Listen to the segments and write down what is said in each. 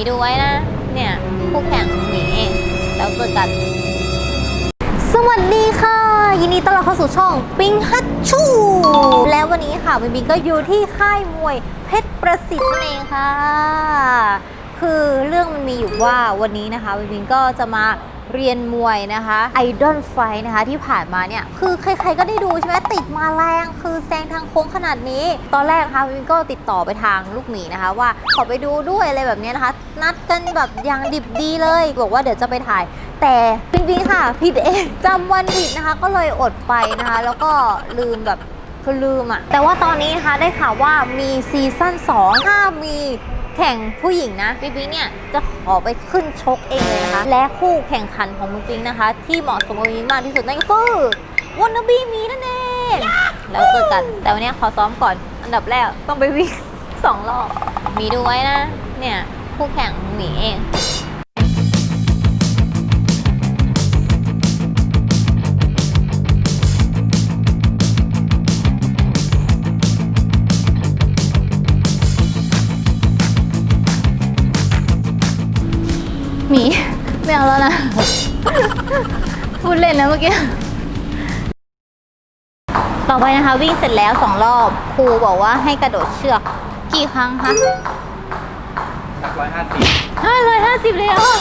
ีดูไว้นะ เนี่ยคู่แข่งหมีเองแล้วเจอกัน สวัสดีค่ะ ยินดีต้อนรับเข้าสู่ช่องปิงฮัตชู แล้ววันนี้ค่ะบิงบิงก็อยู่ที่ค่ายมวยเพชรประสิทธิ์นั่นเองค่ะ คือเรื่องมันมีอยู่ว่าวันนี้นะคะบิงบิงก็จะมา เรียนมวยนะคะไอดอลไฟนะคะที่ผ่านมาเนี่ย คือใครๆก็ได้ดูใช่ไหมติดมาแรง คือแซงทางโค้งขนาดนี้ ตอนแรกนะคะบิงก็ติดต่อไปทางลูกหมีนะคะ ว่าขอไปดูด้วยอะไรแบบนี้นะคะ นัดกันแบบอย่างดิบดีเลยบอกว่าเดี๋ยวจะไปถ่ายแต่จริงๆค่ะผิดเองจำวันผิดนะคะ ก็เลยอดไปนะคะ แล้วก็ลืมแบบคือลืมอะแต่ว่าตอนนี้นะคะได้ข่าวว่ามีซีซั่น2ถ้ามี แข่งผู้หญิงนะปิ๊งปิ๊งเนี่ยจะขอไปขึ้นชกเองเลยนะคะ และคู่แข่งขันของปิ๊งปิ๊งนะคะ ที่เหมาะสมกับปิ๊งมากที่สุดนั่นก็คือวันนบีมีนั่นเองแล้วเจอกัน แต่วันนี้ขอซ้อมก่อนอันดับแรกต้องไปวิ่งสองรอบมีดูไว้นะ เนี่ยคู่แข่งหมีเอง กี้ ต่อไปนะคะ วิ่งเสร็จแล้วสองรอบครูบอกว่าให้กระโดดเชือกกี่ครั้งคะหนักร้อยห้าสิบห้าร้อยห้าสิบเลยเหรอ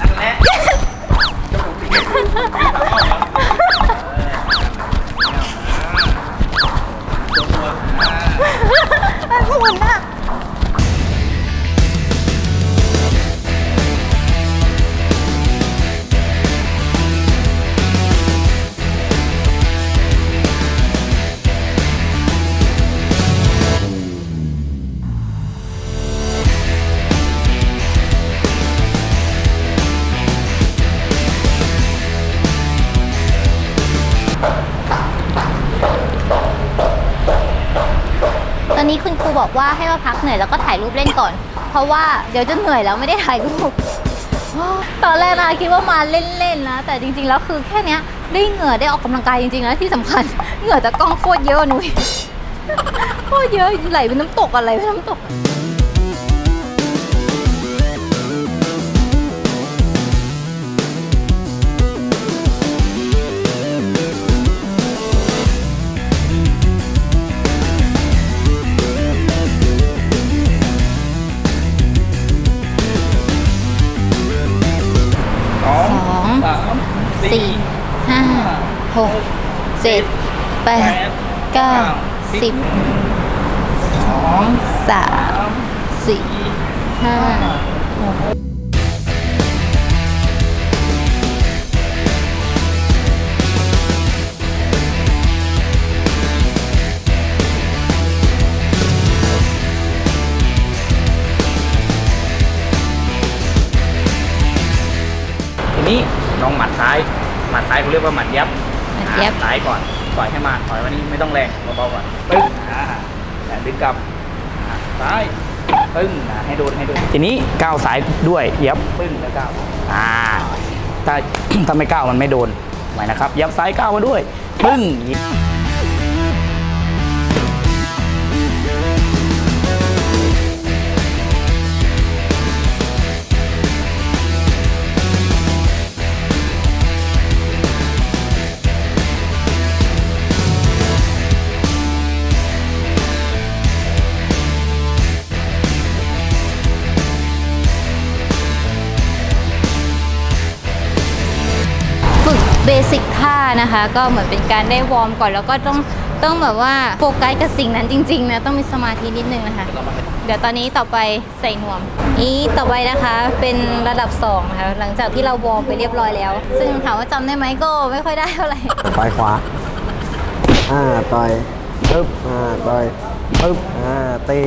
นั่นแหละ บอกว่าให้มาพักเหนื่อยแล้วก็ถ่ายรูปเล่นก่อน เพราะว่าเดี๋ยวจะเหนื่อยแล้วไม่ได้ถ่ายรูปตอนแรกนะคิดว่ามาเล่นๆนะ แต่จริงๆแล้วคือแค่เนี้ยได้เหงื่อได้ออกกำลังกายจริงๆและที่สำคัญเหงื่อจะกกล้องโคตรเยอะนุ้ยโคตรเยอะไหลเป็นน้ำตกอะไรเป็นน้ำตก เจ็ดแปดเก้าสิบสองสามสี่ห้าหกทีนี้ลองหมัดซ้าย หมัดซ้ายเขาเรียกว่าหมัดยับ หมัดยับอ่าซ้ายก่อนต่อยให้มาต่อยวันนี้ไม่ต้องแรงเบาๆก่อนปึ้งอ่าแต่ดึงกลับอ่าซ้ายปึ้งอ่าให้โดนให้โดนทีนี้ก้าวซ้ายด้วยยับปึ้งแล้วก้าวอ่าถ้า ถ้าไม่ก้าวมันไม่โดนไหวนะครับยับซ้ายก้าวมาด้วย ปึ้ง เบสิกท่านะคะ ก็เหมือนเป็นการได้วอร์มก่อนแล้วก็ต้องต้องแบบว่าโฟกัสกับสิ่งนั้นจริงๆนะต้องมีสมาธินิดนึงนะคะ เดี๋ยวตอนนี้ต่อไปใส่นวม นี้ต่อไปนะคะเป็นระดับ2นะคะหลังจากที่เราวอร์มไปเรียบร้อยแล้ว ซึ่งถามว่าจำได้ไหมก็ไม่ค่อยได้เท่าไหร่ต่อยขวาอ่าต่อยปึ๊บอ่าต่อยปึ๊บอ่าเตะ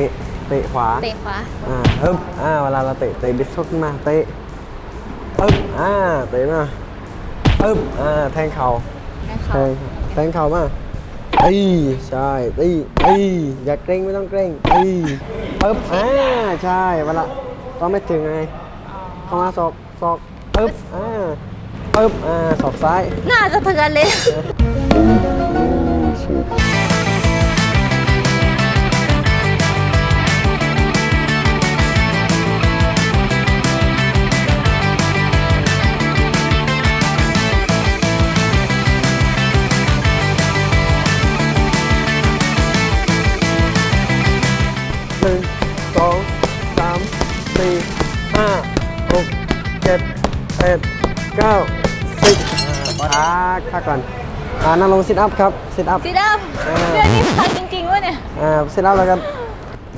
เตะขวาเตะขวาอ่าปึ๊บอ่าเวลาเราเตะเตะบิดชกขึ้นมาเตะปึ๊บอ่าเตะมา ปึ๊บอ่าแทงเข่าให้แทเขางแทงเข่ามาตีใช่ตีตีอย่าเกรงไม่ต้องเกรงตีปึ๊บอ่าใช่เวลาก็ไม่ถึงไงเข้ามาศอกศอกปึ๊บอ่าปึ๊บอ่าศอกซ้าย น่าจะเถือนเลย หนึ่งสองสามสี่ห้าหกเจ็ดแปดเก้าสิบอ่าพักก่อนอ่านั่งลงซิทอัพครับซิทอัพซิทอัพเรื่องนี้พักจริงๆวะเนี่ยอ่าซิทอัพแล้วกัน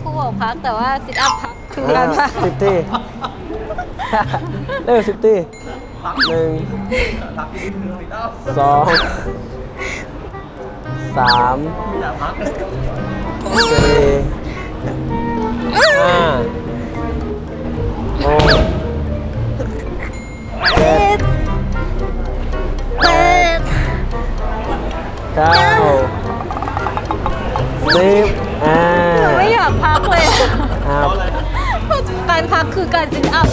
ครูบอกพักแต่ว่าซิทอัพพักคือการพักสิบที่เร็วสิบที่หนึ่งสองสามสี่ ห้าหกเจ็ดแปดเก้าสิบอ่าไม่อยากพักเลยอะอ่าการพักคือการซิทอัพ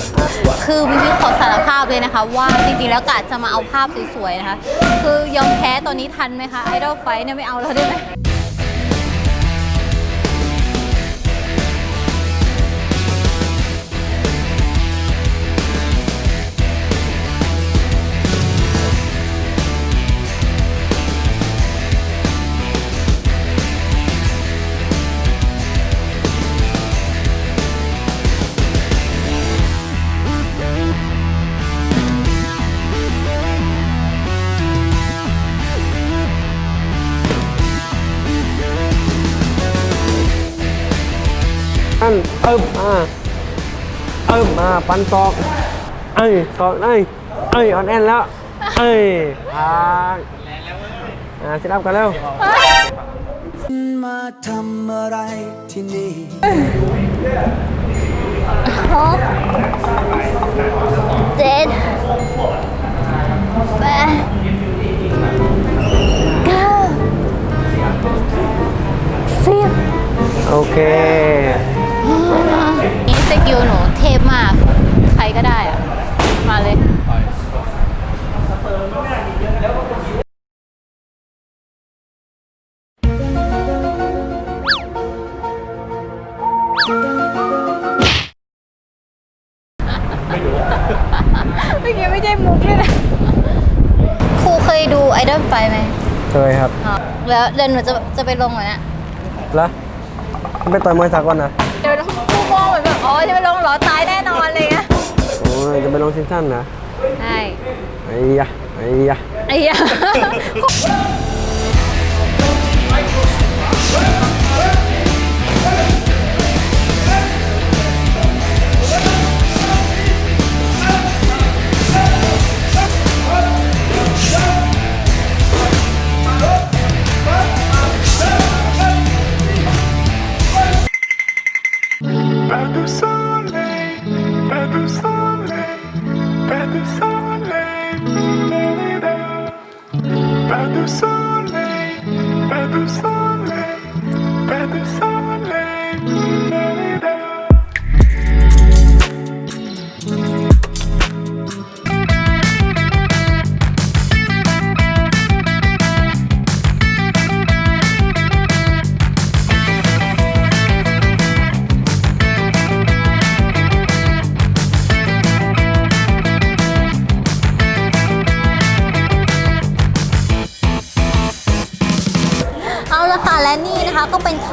คือวิวขอสารภาพเลยนะคะ ว่าจริงๆแล้วกะจะมาเอาภาพสวยๆนะคะ คือยอมแพ้ตอนนี้ทันไหมคะไอดอลไฟเนี่ยไม่เอาแล้วได้ไหม เอิบอ่าเอิบมาปันศอก เอ้ยศอกเอ้ยเอ้ยออนแอนแล้ว เอ้ยพักอ่าซิทอัพกันเร็วมาทำอะไรที่นี่หกเจ็ดแปดเก้าสิบโอเค อ๋อแล้วเดี๋ยวหนูจะจะไปลงเหมือนนะแล้วไปต่อยมวยสากลนะเดี๋ยวครูมองเหมือนแบบอ๋อจะไปลงเหรอตายแน่นอนเลยอะโอ้ยจะไปลงซีซั่นนะใช่ไอ้ยะไอ้ยะไอ้ยา Bruce.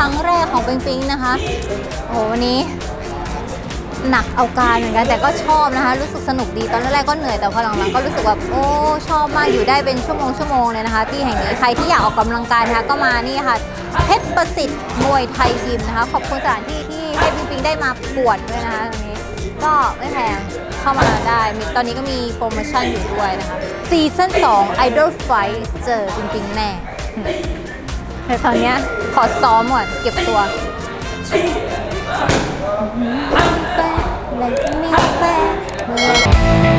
รั้งแรกของปิงปิงนะคะ โอ้โหวันนี้ หนักเอาการเหมือนกันแต่ก็ชอบนะคะ รู้สึกสนุกดีตอนแรกๆก็เหนื่อยแต่พอหลังๆก็รู้สึกแบบโอ้ชอบมากอยู่ได้เป็นชั่วโมงชั่วโมงเลยนะคะ ที่แห่งนี้ใครที่อยากออกกำลังกายนะคะก็มานี่ค่ะเพชรประสิทธิ์มวยไทยยิมนะคะ ขอบคุณสถานที่ที่ให้ปิงปิงได้มาปวดด้วยนะคะตรงนี้ก็ไม่แพงเข้ามาได้มีตอนนี้ก็มีโปรโมชั่นอยู่ด้วยนะคะซีซั่น2 Idol Fight เจอปิงปิงแน่ แต่ตอนเนี้ยขอซ้อมก่อนเก็บตัวแฟนอะไรไม่แฟน